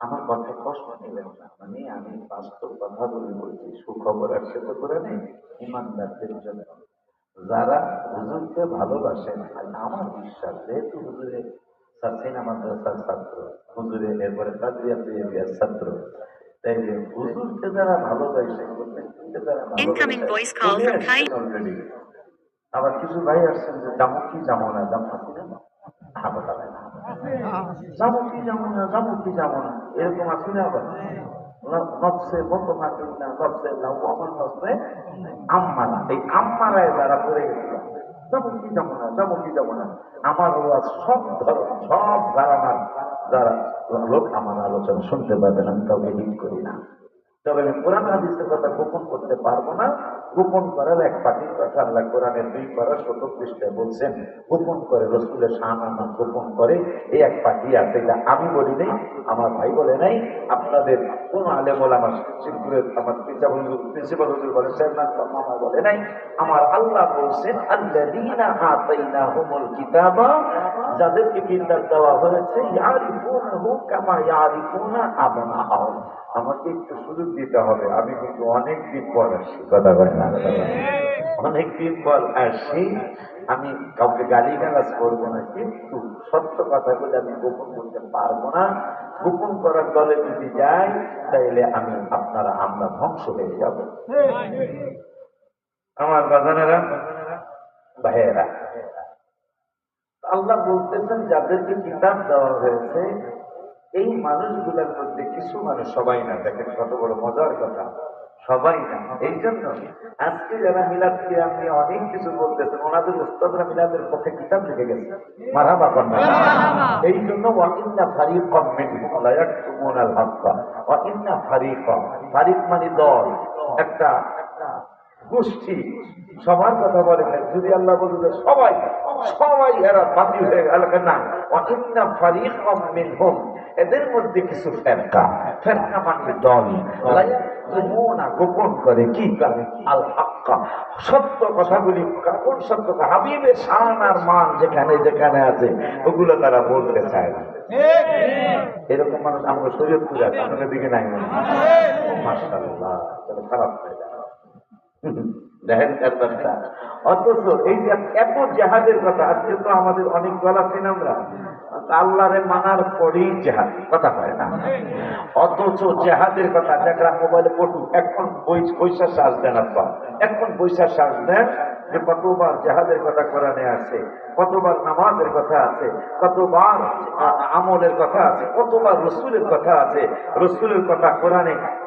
আমার কথা কষ্ট নেবেন না। মানে আমি বাস্তব কথা বলে বলছি সুখবর আসছে তো করে নেই ইমানদারদের জন্য। যারা হুজুরকে ভালোবাসেন আর আমার বিশ্বাস যেহেতু হুজুরে সাসিনা মাদ্রাসার ছাত্র হুজুরে এরপরে কাজরিয়া এরিয়ার ছাত্র তাই যে হুজুরকে যারা ভালোবাসে হুজুরকে যারা অলরেডি আবার কিছু ভাই আসছেন যে যাব কি যাব না? হাবো তাহলে না? যাব কি যাব না যাব কি যাব না এরকম আছে না আবার নফসে মতো মাতিল না নফসে আমার নফসে আম্মারা এই আম্মারায় যারা পড়ে গেছিল যাব কি যাব না যাব কি যাব না আমার সব ধরন সব ধারণার যারা লোক আমার আলোচনা শুনতে পাবেন আমি কাউকে হিট করি না তবে আমি কোরআন হাদিসের কথা গোপন করতে পারব না গোপন করার এক পাটির কথা আল্লাহ কোরআনের দুই পারা শত পৃষ্ঠায় বলছেন, গোপন করে রসুলের শাহানা গোপন করে, এই এক পাটি আছে, এটা আমি বলি নাই, আমার ভাই বলে নাই, আপনাদের কোন আলেম বলে আমার শিবপুরের আমার প্রিন্সিপাল হুজুর বলে চেয়ারম্যান মামা বলে নাই, আমার আল্লাহ বলছেন, আল্লাযীনা আতাইনাহুমুল কিতাবা যাদেরকে কিতাব দেওয়া হয়েছে, ইয়ারিফুনাহু কামা ইয়ারিফুনা আবনাআহুম। আমাকে একটু সুযোগ দিতে হবে, আমি কিন্তু অনেক দিন পর আসছি, কথা বলে না। অনেক দিন পর আসছি আমি কাউকে গালি গালাজ করব না। কিন্তু সত্য কথাগুলো আমি গোপন করতে পারব না। গোপন করার দলে যদি যাই, তাইলে আমি আপনারা আমরা ধ্বংস হয়ে যাব। আমার বাজানেরা ভাইয়েরা আল্লাহ বলতেছেন যাদেরকে কিতাব দেওয়া হয়েছে, এই মানুষগুলোর মধ্যে কিছু মানুষ সবাই না দেখেন কত বড় মজার কথা। সবাই না এই জন্য আজকে যারা মিলাদ আপনি অনেক কিছু বলতেছেন ওনাদের উস্তাদরা মিলাদের পক্ষে কিতাব লিখে গেছে। মারা বাবার না এই জন্য ওয়াকিন্না ফারিক মিনহুম হাক্কা অকিন্না ফারিক ফারিক মানে দল। একটা গোষ্ঠী সবার কথা বলে নাই যদি আল্লাহ বলে যে সবাই সবাই এরা বাতিল হয়ে গেল না অহিন্না ফারিক মিনহুম এদের মধ্যে কিছু ফেরকা। ফেরকা মানে দল। গোপন করে কি করে? আল হাক্কা। সত্য কথাগুলি কোন সত্য? হাবিবের শান আর মান যেখানে যেখানে আছে ওগুলো তারা বলতে চায় না। এরকম মানুষ আমরা শরীয়তপুর আছে আপনাদের দিকে নাই মনে খারাপ হয়ে যায়। দেখেন অথচ এই যে এত জেহাদের কথা, আজকে তো আমাদের অনেক গলা আছেন আমরা? আল্লাহরে মানার পরেই জেহাদ, কথা না। অথচ জেহাদের কথা যারা মোবাইলে এখন পয়সা দেন এখন পয়সা দেন যে কতবার জেহাদের কথা কোরআনে আছে, কতবার নামাজের কথা আছে, কতবার আমলের কথা আছে, কতবার রসুলের কথা আছে, রসুলের কথা কোরআনে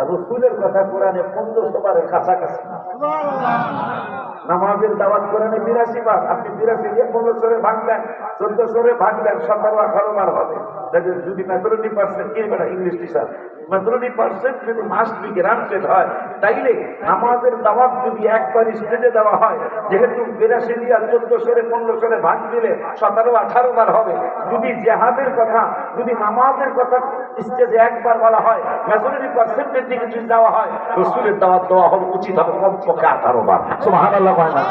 রসুলের কথা কোরআনে পনেরোশো বারের কাছাকাছি নামাজের দাওয়াত কোরআনে বিরাশি বার। আপনি বিরাশি দিয়ে পনেরো সরে ভাগলেন চোদ্দ সরে ভাগলেন সতেরো, আঠারো বার হবে। দেখবেন যদি মেথরনি পার্সেন্ট কি বেটা ইংলিশ টিচার মেথরনি পার্সেন্ট যদি মাস্ট বি গ্রান্টেড হয়, তাইলে নামাজের দাওয়াত যদি একবার স্টেজে দেওয়া হয়, যেহেতু বিরাশি দিয়ে পনেরো সরে ভাগ দিলে সতেরো আঠারো বার হবে। যদি জেহাদের কথা, যদি নামাজের কথা স্টেজে একবার বলা হয় মেজরিটি পার্সেন্টের দিকে যদি দেওয়া হয়, রসুলের দাওয়াত দেওয়া হবে উচিত হবে কমপক্ষে আঠারো বার। সুবহানাল্লাহ হয় না?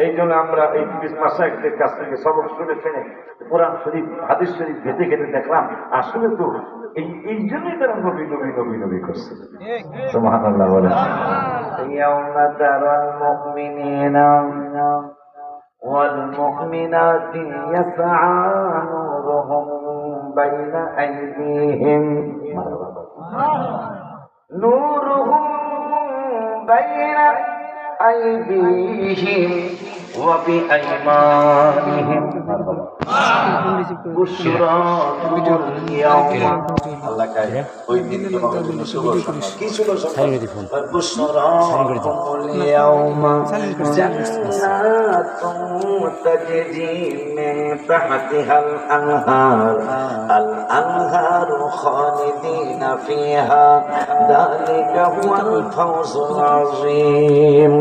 এই জন্য আমরা এই মাসায়কদের কাছ থেকে সবক শুনে শুনে কোরআন শরীফ হাদিস শরীফ ঘেটে ঘেটে দেখলাম আসলে তো এই এই জন্যই তারা নবী নবী নবী নবী করছে সুবহানাল্লাহ বলে ইয়াউমা তারাল মুমিনিনা والمؤمنات يسعى نورهم بين أيديهم نورهم بين أيديهم بأيديهم وبأيمانهم تجري من تحتها الأنهار الأنهار خالدين فيها. ذلك هو الفوز العظيم.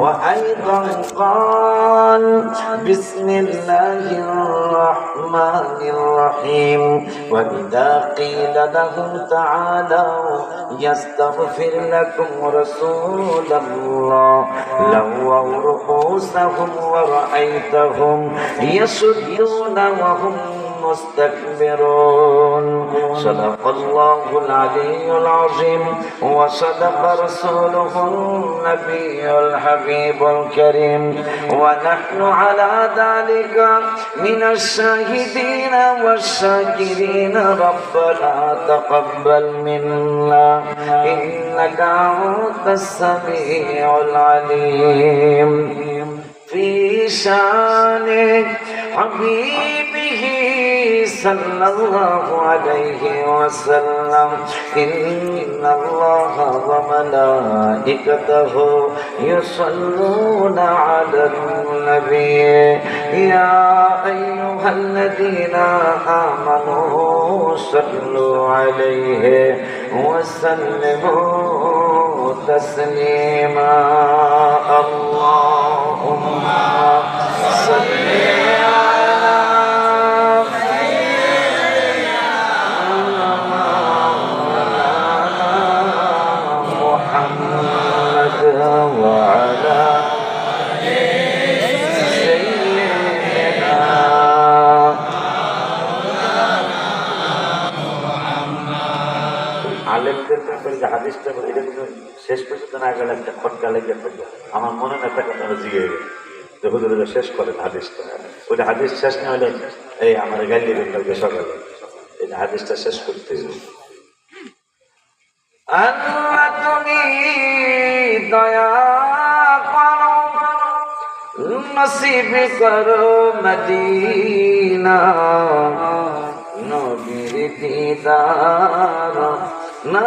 وأيضا قال بسم الله الرحمن الرحيم. وإذا قيل لهم تعالوا يستغفر لكم رسول الله. لووا رؤوسهم ورأيتهم يصدون وهم مستكبرون صدق الله العلي العظيم وصدق رسوله النبي الحبيب الكريم. ونحن على ذلك من الشاهدين والشاكرين. ربنا تقبل منا إنك أنت السميع العليم. في شأن حبيبه صلى الله عليه وسلم. إن الله وملائكته يصلون على النبي. يا أيها الذين آمنوا صلوا عليه وسلموا تسليما. اللهم শেষ পর্যন্ত না গেলে একটা খটকা লেগে থাকবে আমার মনে না থাকে তারা গেল যে হুজুর এটা শেষ করেন হাদিসটা ওইটা হাদিস শেষ না হলে এই আমার গালি কালকে সকালে। এই হাদিসটা শেষ করতে তুমি দয়া করো, নসিব করো মদিনা। নবীর দিদার, না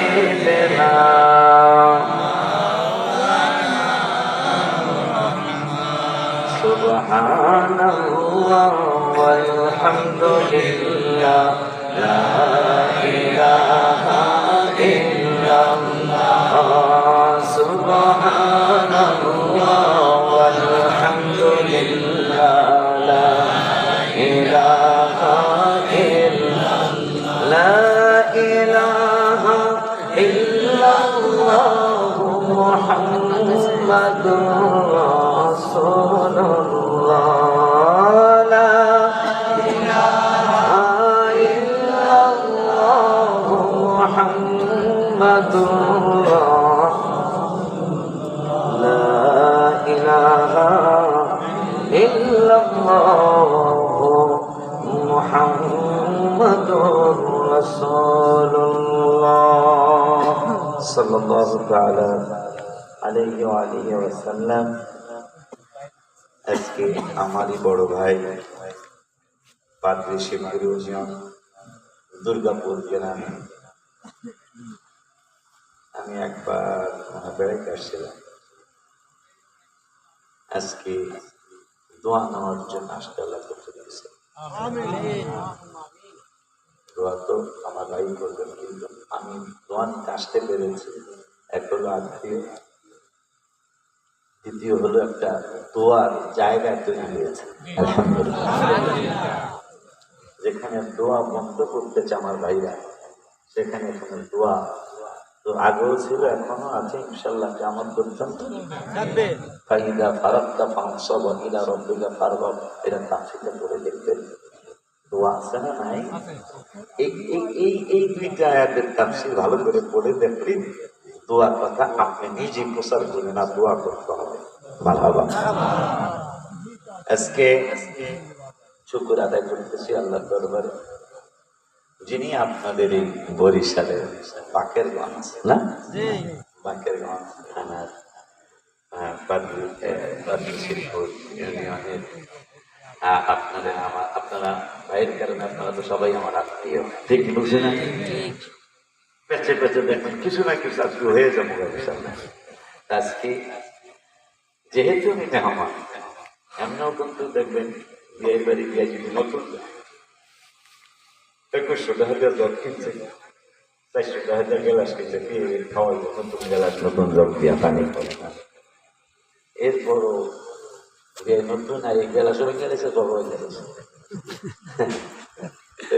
سبحان الله والحمد لله لا আজকে আমারই বড় ভাই পাদ্রী ইউনিয়ন দুর্গাপুর গ্রামে আমি একবার বেড়াইতে আসছিলাম। আজকে দোয়া নেওয়ার জন্য আসতে আল্লাহ করতে দিয়েছে। দোয়া তো আমার ভাই করবেন, কিন্তু আমি দোয়া নিতে আসতে পেরেছি। এক হলো আত্মীয় দ্বিতীয় হলো একটা দোয়ার জায়গা তৈরি হয়েছে। যেখানে দোয়া বন্ধ করতেছে আমার ভাইরা, সেখানে এখানে দোয়া তো আগেও ছিল এখনও আছে ইনশাল্লাহ কেমন পর্যন্ত। ফাইদা ফারাক্তা ফাংসব ইলা রব্বিকা ফারগব। এটা তাফসিরটা করে দেখবেন। দোয়া আছে না নাই? এই এই এই এই দুইটা আয়াতের তাফসির ভালো করে পড়ে দেখবেন। দোয়ার কথা আপনি নিজে প্রচার করবেন আর দোয়া করতে হবে। মারহাবা। আজকে শুকুর আদায় করতেছি আল্লাহ দরবারে। যিনি আপনাদের এই বরিশালের পাকের গঞ্জ না? বাকেরগঞ্জ থানার আহ, বাদুর বাদুর শিবপুর ইউনিয়নের আপনাদের আমার আপনারা ভাইয়ের কারণে আপনারা তো সবাই আমার আত্মীয়। ঠিক বুঝে না পেঁচে পেঁচে দেখবেন কিছু না কিছু আজকে হয়ে যাব ইনশাল্লাহ আজকে যেহেতু আমি মেহমান এমনও কিন্তু দেখবেন বিয়ে বাড়ি গিয়ে যদি নতুন একুশশো টাকা দিয়ে জল কিনছে চারশো টাকা দিয়ে গেলাস কিনছে খাওয়াই নতুন গেলাস নতুন জল দিয়া পানি এরপরও যে নতুন আর এই গেলাস হয়ে গেলেছে হয়ে গেলেছে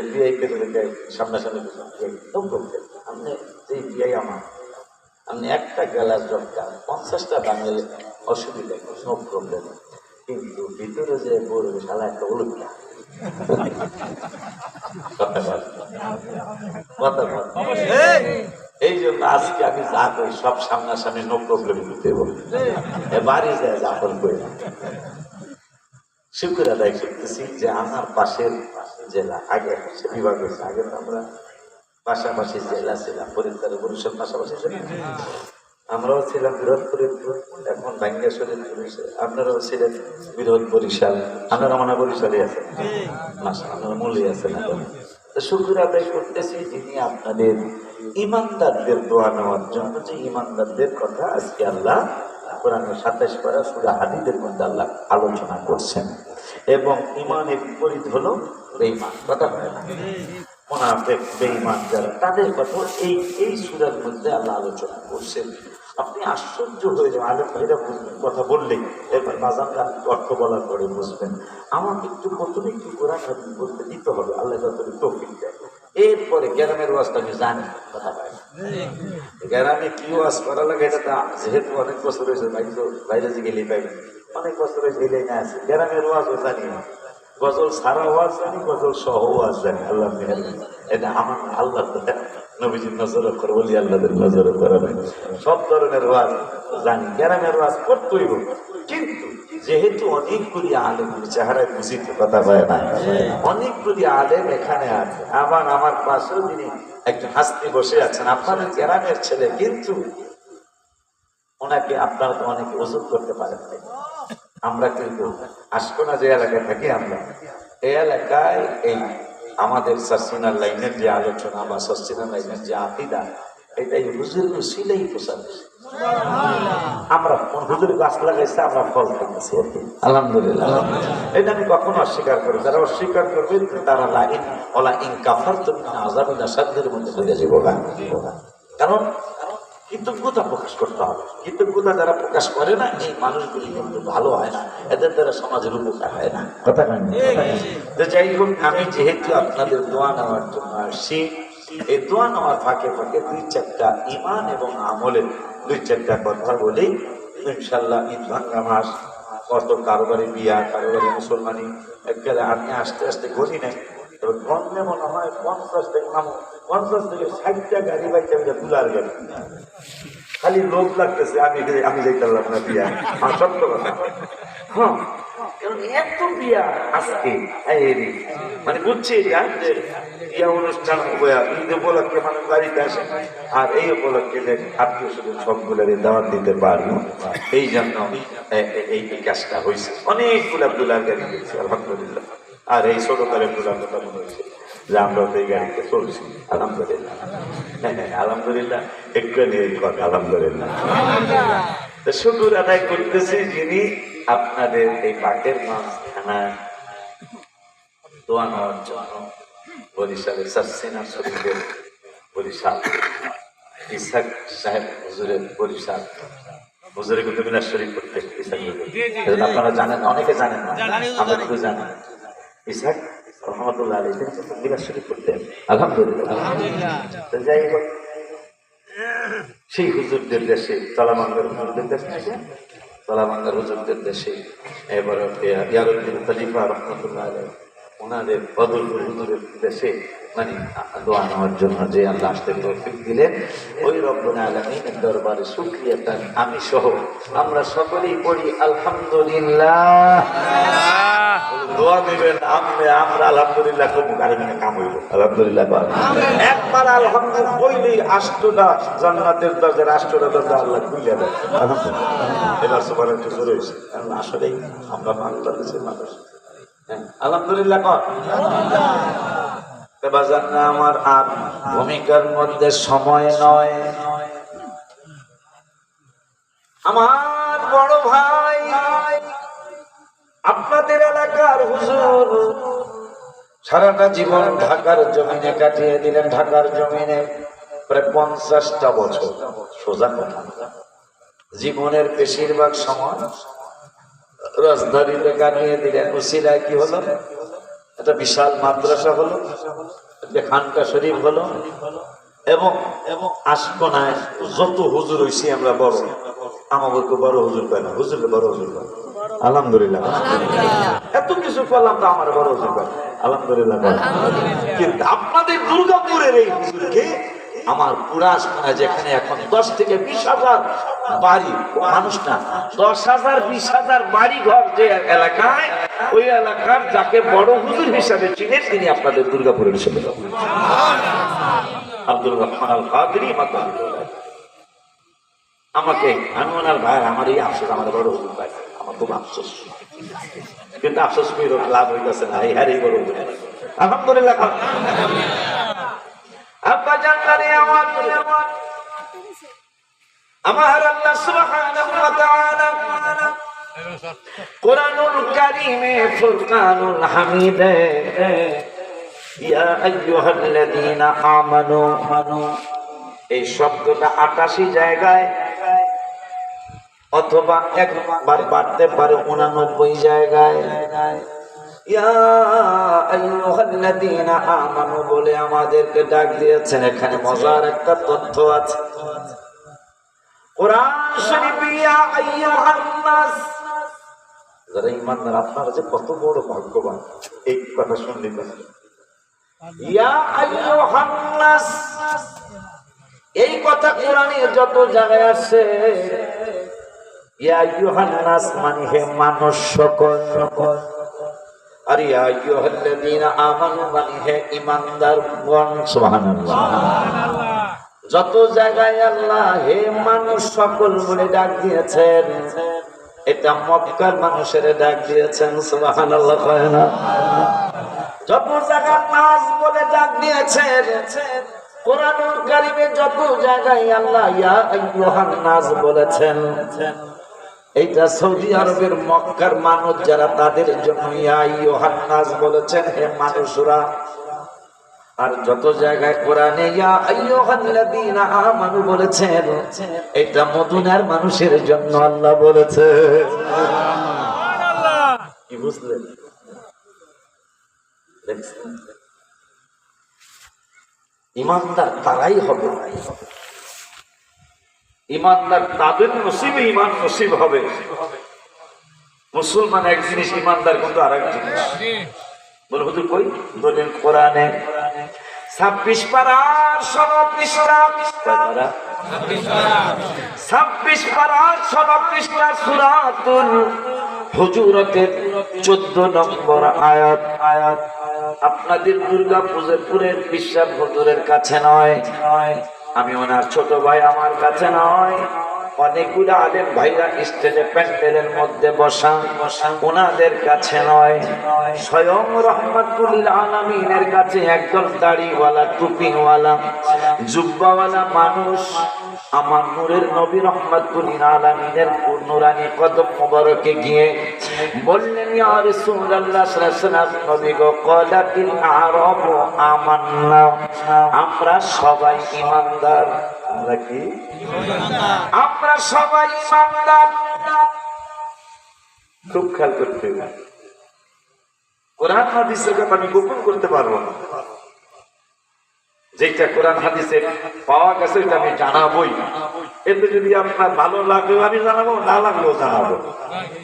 বিয়ে কেটে সামনাসামনি আপনি যে বিয়ে আমার আপনি একটা গ্লাস দরকার পঞ্চাশটা বাঙালি অসুবিধা নো প্রবলেম কিন্তু ভিতরে যে পড়বে সালা একটা বল। এই জন্য আজকে আমি যা করি, সব সামনাসামনি নো প্রবলেম করতে বাড়ি যায় জাফর করে শুক্র আদায় করতেছি যে আমার পাশের জেলা, আগে বিভাগ হয়েছে, আগে তো আমরা পাশাপাশি জেলা ছিলাম ফরিদপুরের পরিষদ পাশাপাশি ছিলাম। আমরাও ছিলাম বৃহৎ ফরিদপুর এখন বাঙ্গা হয়েছে আপনারাও ছিলেন বিরোধ বরিশাল, আপনারা মনে বরিশালে আছেন। মাসা আপনারা মূল্যে আছেন শুক্র আদায় করতেছি যিনি আপনাদের ইমানদারদের দোয়া নেওয়ার জন্য। যে ইমানদারদের কথা আজকে আল্লাহ কোরআনের সাতাশ পারা সুরা হাদিদের মধ্যে আল্লাহ আলোচনা করছেন। এবং ইমানের বিপরীত হলো বেঈমান। কথা হয় না। মোনাফেক, বেঈমান যারা, তাদের কথা এই এই সুরার মধ্যে আল্লাহ আলোচনা করছেন। আপনি আশ্চর্য হয়ে যাবেন, আলেম ভাইরা কথা বললেই। এরপর বাজানরা অর্থ বলার পরে বুঝবেন। আমাকে একটু প্রথমে একটু কোরআন হাদিস বলতে দিতে হবে, আল্লাহ যতটুকু তৌফিক দেয় এরপরে গ্রামের ওয়াজটা আমি জানি, কথা পাই গ্রামে কি ওয়াজ করা লাগে এটা তা, যেহেতু অনেক বছর হয়েছে বাইরে বাইরে যে গেলেই পাইবেন অনেক বছর হয়েছে, এলেই না আছে। গ্রামের ওয়াজও জানি না। গজল সারা ওয়াজ জানি, গজল সহ ওয়াজ জানি, আল্লাহ এটা আমার, আল্লাহ নবীজির নজর করে, বলি আল্লাহদের নজর করে নাই। সব ধরনের ওয়াজ জানি, গ্রামের ওয়াজ করতেই কিন্তু যেহেতু অনেকগুলি আলেম চেহারায় বুঝিতে কথা পায় না অনেকগুলি আলেম এখানে আছে। আবার আমার পাশেও যিনি একজন হাসতে বসে আছেন, আপনাদের গ্রামের ছেলে, কিন্তু ওনাকে আপনারা তো অনেকে ওষুধ করতে পারেন। আমরা কিন্তু আশকোনা যে এলাকায় থাকি আমরা। এই এলাকায় এই আমাদের সসিনার লাইনের যে আলোচনা বা সসিনার লাইনের যে আকিদা এটাই হুজুর সিলেই প্রচার। আমরা হুজুর গাছ লাগাইছে, আমরা ফল পেতেছি আলহামদুলিল্লাহ। এটা আমি কখনো অস্বীকার করি যারা অস্বীকার করবে, তারা লাইন ওলা ইন কাফার তো আজাবিনা সাধ্যের মধ্যে চলে যাব। কারণ কৃতজ্ঞতা প্রকাশ করতে হবে। কৃতজ্ঞতা যারা প্রকাশ করে না, এই মানুষগুলি কিন্তু ভালো হয় না। এদের দ্বারা সমাজের উপকার হয় না। কথা তো যাই হোক, আমি যেহেতু আপনাদের দোয়া নেওয়ার জন্য আসছি, এই দোয়া নেওয়ার ফাঁকে ফাঁকে দুই চারটা ইমান এবং আমলের দুই চারটা কথা বলি। ইনশাল্লাহ ঈদ ভাঙ্গা মাস, কত কারোবারি বিয়া, কারোবারি মুসলমানি, একবারে আমি আস্তে আস্তে ঘুরি নাই। তবে গন্ধে মনে হয় পঞ্চাশ থেকে পঞ্চাশ থেকে ষাটটা গাড়ি বাইতে আমি দুলার গাড়ি। খালি লোক লাগতেছে, আমি আমি যাইতে পারলাম না বিয়া। আমার সত্য কথা। হ্যাঁ এত বিয়া আজকে মানে বুঝছি এটা যে বিয়া অনুষ্ঠান হয়ে ঈদ উপলক্ষে মানুষ বাড়িতে আসে। আর এই উপলক্ষে যে আত্মীয় স্বজন সবগুলোর দাওয়াত দিতে পারব এই জন্য এই কাজটা হয়েছে অনেকগুলো দুলার গাড়ি আলহামদুলিল্লাহ। আর এই ছোট তারের দুলার কথা মনে হয়েছে যে আমরা তো এই গাড়িতে চলছি আলহামদুলিল্লাহ। হ্যাঁ, হ্যাঁ, আলহামদুলিল্লাহ একটু নিয়ে কথা আলহামদুলিল্লাহ। শুকুর আদায় করতেছি যিনি আপনাদের এই বাটের মাছ থানা দোয়া নেওয়ার জন্য বরিশালের সাসিনা শরীফের বরিশাল ইসাক সাহেব হুজুরের বরিশাল হুজুরের কিন্তু মিনার শরীফ করতে ইসাক আপনারা জানেন অনেকে জানেন না আমরা কিন্তু জানি ইসাক রহমতুল্লাহ আলী তিনি মিনার শরীফ করতেন আলহামদুলিল্লাহ। তো যাই হোক, সেই হুজুরদের দেশে তলামাঙ্গার হুজুরদের দেশ থেকে তলামাঙ্গার হুজুরদের দেশে এবার ইয়ারুদ্দিন খলিফা রহমতুল্লাহ আলী ওনাদের বদলপুর হুজুরের দেশে মানে দোয়া নেওয়ার জন্য যে আল্লাহ আসতে তৌফিক দিলেন ওই রব্বুল আলমিনের দরবারে সুক্রিয়াটা আমি সহ। আমরা সকলেই পড়ি আলহামদুলিল্লাহ। দোয়া দিবেন আপনি আমরা আলহামদুলিল্লাহ কাম হইব আলহামদুলিল্লাহ। একবার আলহামদুলিল্লাহ বইলেই আষ্টটা জান্নাতের দরজা আষ্টটা দরজা আল্লাহ খুলে দেয়। আলহামদুলিল্লাহ। সবার একটু জোরে হয়েছে কারণ আসলেই আমরা বাংলাদেশের মানুষ। হ্যাঁ, আলহামদুলিল্লাহ কর। আমার আর ভূমিকার মধ্যে সময় নয়। আমার বড় ভাই, আপনাদের এলাকার হুজুর, সারাটা জীবন ঢাকার জমিনে কাটিয়ে দিলেন। ঢাকার জমিনে প্রায় পঞ্চাশটা বছর। সোজা কথা। জীবনের বেশিরভাগ সময় রাজধানীতে কাটিয়ে দিলেন। উসিলায় কি হলো? একটা বিশাল মাদ্রাসা হলো একটা খানকা শরীফ হলো এবং এবং আসকোনায় যত হুজুর হইছি আমরা বড়। আমাদেরকে বড় হুজুর পাই না হুজুরকে বড় হুজুর পাই আলহামদুলিল্লাহ। এত কিছু করলাম তো আমার বড় হুজুর পাই আলহামদুলিল্লাহ। কিন্তু আপনাদের দুর্গাপুরের এই হুজুরকে আমার পুরাস যেখানে এখন দশ থেকে বিশ হাজার বাড়ি, মানুষ না, দশ হাজার, বিশ হাজার বাড়ি ঘর যে এলাকায়, ওই এলাকার যাকে বড় হুজুর হিসাবে চিনেন, তিনি আপনাদের দুর্গাপুরের ছেলে আব্দুল রহমান আল কাদরি আমাকে আনুয়ানার ভাই, আমার এই আফসোস, আমার বড় হুজুর ভাই, আমার খুব আফসোস। কিন্তু আফসোস করে লাভ হইতেছে না, এই হারেই বড় আলহামদুলিল্লাহ আব্বা আমার এই শব্দটা আটাশি জায়গায় অথবা একবার বাড়তে পারে উনানব্বই জায়গায়। আইয়ুহাল্লাযীনা আমানু বলে আমাদেরকে ডাক দিয়েছেন, এখানে মজার একটা তথ্য আছে। আপনারা যে কত বড় ভাগ্যবান। এই কথা শুনলে এই কথা কোরআনে যত জায়গায় আছে। ইয়া আইয়ুহান নাস মানে হে মানুষ সকল সকল। আর ইয়া আইয়ুহাল্লাযীনা আমানু মানে হে ঈমানদার গণ সুবহানাল্লাহ। যত জায়গায় আল্লাহ হে মানুষ সকল বলে ডাক দিয়েছেন এটা মক্কার মানুষের ডাক দিয়েছেন সুবহানাল্লাহ কয় না? যত জায়গায় নাস বলে ডাক দিয়েছেন কোরআনুল কারিমে যত জায়গায় আল্লাহ ইয়া আইয়ুহান নাস বলেছেন এইটা সৌদি আরবের মক্কার মানুষ যারা তাদের জন্য বলেছেন হে মানুষরা আর যত জায়গায় কোরআনে ইয়া আমানু বলেছেন এটা মদিনার মানুষের জন্য আল্লাহ বলেছে। কি বুঝলেন? ইমানদার তারাই হবে। ইমানদার তাদের নসিবে ইমান নসিব হবে। মুসলমান এক জিনিস, ইমানদার কিন্তু আর এক জিনিস কোরআনে। ছাব্বিশ পারার? ছাব্বিশ পারার চোদ্দ নম্বর আয়াত। আয়াত আপনাদের দুর্গা পুজোপুরের বিশ্বাস হুজুরের কাছে নয় নয়। আমি ওনার ছোট ভাই আমার কাছে নয়। অনেকগুলো আলেম ভাইরা স্টেজে প্যান্ডেলের মধ্যে বসা বসা ওনাদের কাছে নয়। স্বয়ং রহমতুল আলমিনের কাছে একদল দাড়িওয়ালা, টুপিওয়ালা, জুব্বাওয়ালা মানুষ। আমার নূরের নবী রহমতুল আলমিনের নুরানি কদম মোবারকে গিয়ে বললেন, ইয়া রাসূলুল্লাহ সাল্লাল্লাহু নবী গো ক্বালাতিল আরাবু আমান্না। আমরা সবাই ঈমানদার আমরা কি? আমরা সবাই ইমানদার। খুব খেয়াল করতে কোরআন হাদিসের কথা আমি গোপন করতে পারব না। যেটা কোরআন হাদিসে পাওয়া গেছে ওইটা আমি জানাবোই। এতে যদি আপনার ভালো লাগলেও আমি জানাব, না লাগলেও জানাব।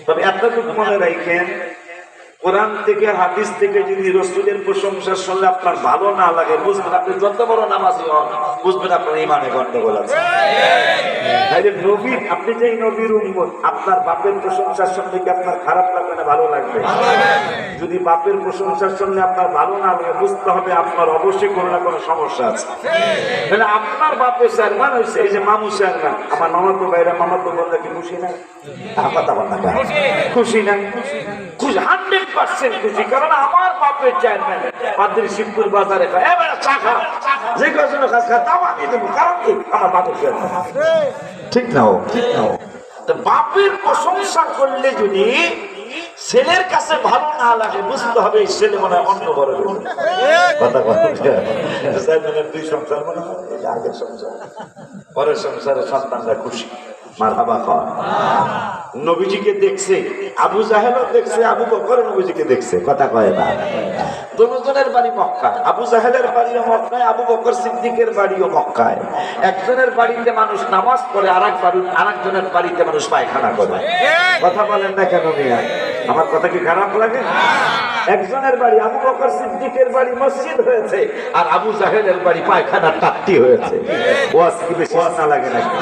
তবে এতটুকু মনে রাখেন কোরআন থেকে, হাদিস থেকে যদি রসুলের প্রশংসা শুনলে আপনার ভালো না লাগে, বুঝবেন আপনি যত বড় নামাজ হন, বুঝবেন আপনার ইমানে গন্ডগোল আছে। তাইলে নবী আপনি যে নবীর উম্মত আপনার বাপের প্রশংসা শুনলে কি আপনার খারাপ লাগবে না ভালো লাগবে? যদি বাপের প্রশংসার শুনলে আপনার ভালো না লাগে বুঝতে হবে আপনার অবশ্যই কোনো না কোনো সমস্যা আছে। তাহলে আপনার বাপের চেয়ারম্যান হয়েছে এই যে মামু চেয়ারম্যান আমার মামাতো ভাইরা মামাতো বললে কি খুশি না? কথা বল না খুশি। না? খুশি হান্ড্রেড পার্সেন্ট খুশি কারণ আমার বাপের চেয়ারম্যান পাদ্রি শিবপুর বাজারে কয়, চা খা যে কজন কাজ খা তাও আমি দেবো কারণ কি? আমার বাপের চেয়ারম্যান। ঠিক না ঠিক না ও তো বাপের প্রশংসা করলে যদি ছেলের কাছে ভালো না লাগে বুঝতে হবে ছেলে মনে হয় অন্য বড় কথা দুই সংসার মনে হয় আগের সংসার পরের সংসারে সন্তানরা খুশি। মার হাবা খাওয়া। নবীজিকে দেখছে আবু জাহেলও দেখছে আবু বকর নবীজিকে দেখছে। কথা কয় না। দুজনের বাড়ি মক্কা আবু জাহেলের বাড়িও মক্কায় আবু বকর সিদ্দিকের বাড়িও মক্কায়। একজনের বাড়িতে মানুষ নামাজ পড়ে আর এক বাড়ি আর একজনের বাড়িতে মানুষ পায়খানা করে। কথা বলেন না কেন মিয়া? আমার কথা কি খারাপ লাগে? একজনের বাড়ি আবু বকর সিদ্দিকের বাড়ি মসজিদ হয়েছে আর আবু জাহেলের বাড়ি পায়খানার টাট্টি হয়েছে। ওয়াজ কি বেশি না লাগে নাকি?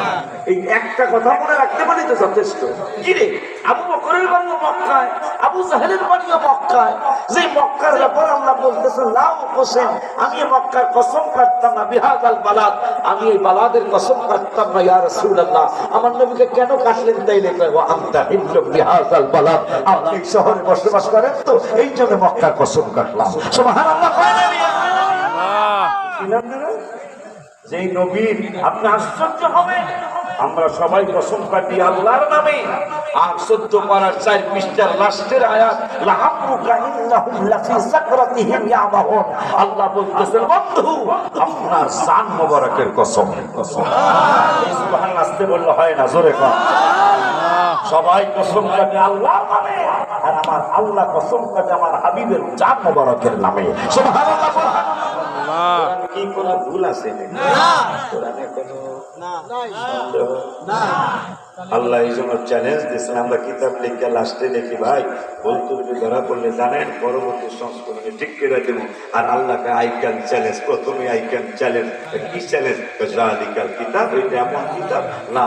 এই একটা কথা মনে রাখতে পারি তো যথেষ্ট। কি রে? আবু বকরের বাড়িও মক্কায় আবু জাহেলের বাড়িও মক্কায়। যে মক্কার ব্যাপার আল্লাহ বলতেছেন লাউ হোসেন আমি মক্কার কসম কাটতাম না বিহাদ আল বালাদ আমি এই বালাদের কসম কাটতাম না ইয়া রাসূলুল্লাহ। আমার নবীকে কেন কাটলেন তাইলে কয় ওয়া আনতা হিল্লু বিহাদ আল বালাদ? আপনি শহরে বসবাস করেন তো এই জন্য মক্কার কসম কাটলাম। সুবহানাল্লাহ কয় না মিয়া? যেই নবীর আপনি আশ্চর্য হবেন। আমরা সবাই কসম কাটি আল্লাহর নামে। আর সত্য করার চার পৃষ্ঠার লাস্টের আয়াত আল্লাহ বলতেছেন বন্ধু আপনার জান মোবারকের কসম। কসম। আসতে বললে হয় না জোরে কর সবাই কসম কাটে আল্লাহ নামে আর আমার আল্লাহ কসম কাটে আমার হাবিবের জান মোবারকের নামে। সুবহানাল্লাহ কি কোনো ভুল আছে না। না। সন্দেহ? আল্লাহ এই জন্য চ্যালেঞ্জ দিয়েছেন, আমরা কিতাব লিখে লাস্টে দেখি, ভাই, ভুল ত্রুটি ধরা পড়লে জানেন, পরবর্তী সংস্করণে ঠিক করে দেবো। আর আল্লাহকে আই ক্যান চ্যালেঞ্জ প্রথমে আই ক্যান চ্যালেঞ্জ কি চ্যালেঞ্জ জালিকাল কিতাব, এটা এমন কিতাব না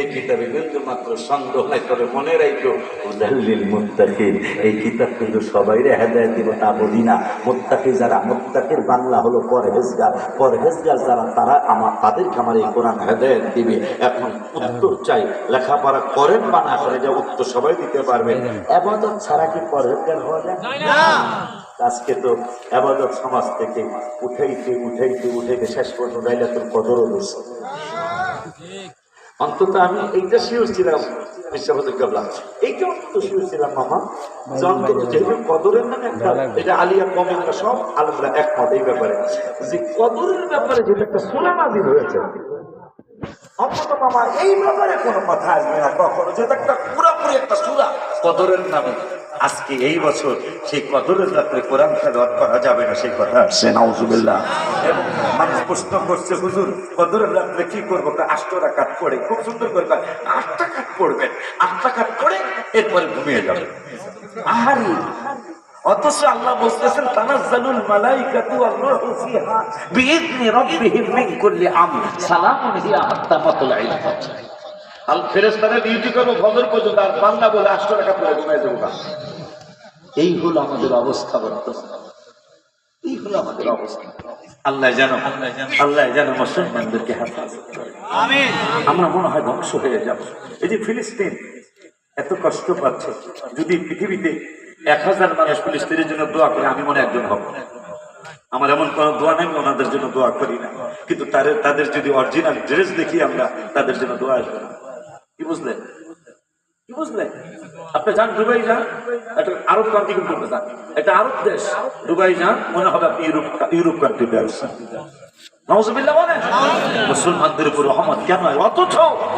এই কিতাবে কিন্তু মাত্র সন্দেহ নাই তবে মনে রাখো উদাল্লিল মুত্তাকিন। এই কিতাব কিন্তু সবাইরে হেদায়েত দিব তা বলি না। মুত্তাকি যারা মুত্তাকির বাংলা হলো পরহেজগার। পরহেজগার যারা, তারা আমার তাদেরকে আমার এই কোরআন হেদায়েত দিবে। এখন উত্তর চাই। লেখাপড়া করেন বা না করে যে উত্তর সবাই দিতে পারবেন আবাদত ছাড়া কি পরহেজগার হওয়া যায়? আজকে তো আবাদত সমাজ থেকে উঠাইতে উঠাইতে উঠাইতে শেষ পর্যন্ত লাইলাতুল কদরও রয়েছে অন্তত আমি এইটা শিওর ছিলাম বিশ্বাবতুল কাবলা এইটা অন্তত শিওর ছিলাম মামা। যে অন্তত যেহেতু কদরের নামে একটা এটা আলিয়া কমিকা সব আলমরা একমত এই ব্যাপারে। যে কদরের ব্যাপারে যেটা একটা সোনা নাজির হয়েছে অন্তত এই ব্যাপারে কোনো কথা আসবে না কখনো। একটা পুরোপুরি একটা সুরা। কদরের নামে। আজকে এই বছর সেই কদরের রাত্রে কোরআন তেলাওয়াত করা যাবে না, সেই কথা আসছে, নাউজুবিল্লাহ। এবং মানুষ প্রশ্ন করছে, হুজুর, কদরের রাত্রে কি করব? আটটা কাট পড়ে, খুব সুন্দর করে আটটা কাট পড়বেন আটটা কাট পড়ে, এরপরে ঘুমিয়ে যাবেন। আহারি! অথচ আল্লাহ বলতেছেন তানাজ্জালুল মালাইকাতু ওয়ার রূহু ফিহা বিইذনি রাব্বিহিম মিন কুল্লি আমর। সালামুন হিয়া হাত্তা মাতলাইল ফাজর আল ফেরেশতারা ডিউটি করব ফজর পর্যন্ত আর বান্দা বলে আটশো টাকা পরে ঘুমিয়ে যাব না এই হলো আমাদের অবস্থা বর্তমান। এই হলো আমাদের অবস্থা। আল্লাহ জানো আল্লাহ জানো মুসলমানদেরকে হেফাজত করে। আমরা মনে হয় ধ্বংস হয়ে যাব। এই যে ফিলিস্তিন এত কষ্ট পাচ্ছে। যদি পৃথিবীতে এক হাজার মানুষ ফিলিস্তিনের জন্য দোয়া করে, আমি মনে একজন হব। আমার এমন কোন দোয়া নেই, ওনাদের জন্য দোয়া করি না। কিন্তু তাদের যদি অরিজিনাল ড্রেস দেখি আমরা, তাদের জন্য দোয়া আসবে না। কি বুঝলেন? আপনি যান যান, একটা আরব যান এটা আরব দেশ যান, মনে হবে ইউরোপ ইউরোপ মুসলমানদের উপর রহমত কেন? অথচ